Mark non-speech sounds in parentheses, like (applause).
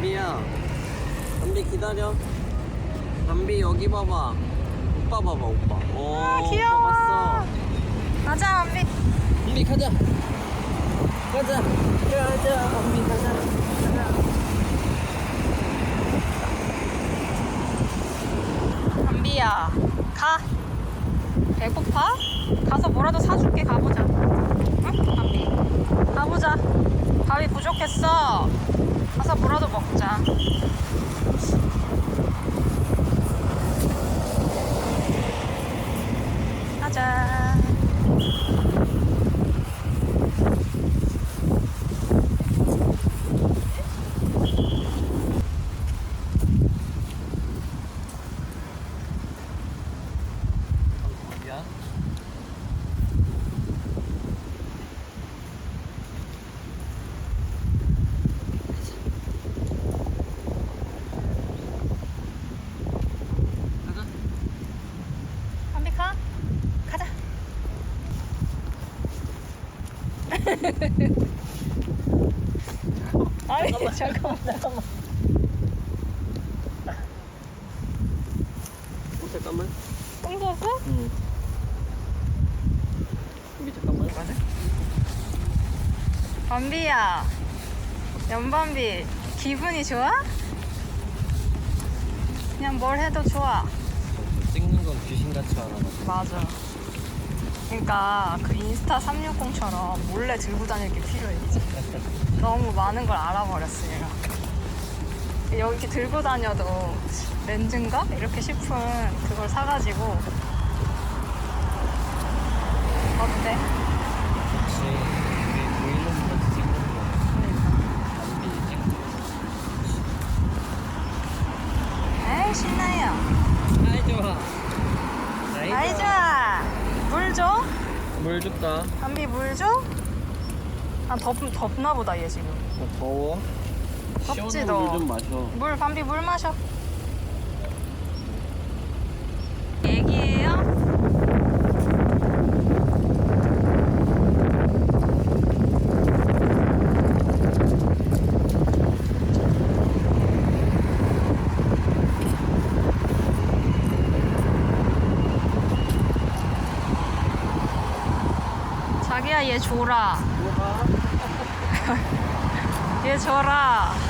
담비야 담비 기다려 담비 여기 봐봐 오빠 봐봐 오빠 오 아, 귀여워. 오빠 가자, 언니. 담비 가자 가자 가자 담비 가자 가자 담비야, 가. 배고파? 가서 뭐라도 사줄게, 가보자. 응? 담비. 가보자. 밥이 부족했어. 가서 뭐라도 먹자. 아니, 잠깐만, 잠깐만. 어, 잠깐만. 똥 쌌어? 응. 담비 잠깐만. 가자 밤비야. 연밤비 기분이 좋아? 그냥 뭘 해도 좋아. 찍는 건 귀신같이 알아가지고 맞아 그러니까 그 인스타 360처럼 몰래 들고 다닐 게 필요해 이제 너무 많은 걸 알아버렸어 얘가 여기 이렇게 들고 다녀도 렌즈인가? 이렇게 싶은 그걸 사가지고 어때? 혹시 우리 브이로그 찍는 거 담비 찍는 에이 신나요 거 아이 좋아 아이 좋아 물 줘? 물 줄까? 담비 물 줘? 아 덥, 덥나 보다 얘 지금 어, 더워 덥지, 시원한 너. 물좀 마셔 물 밤비 물 마셔 자기야 얘 줘라? (laughs) 얘 줘라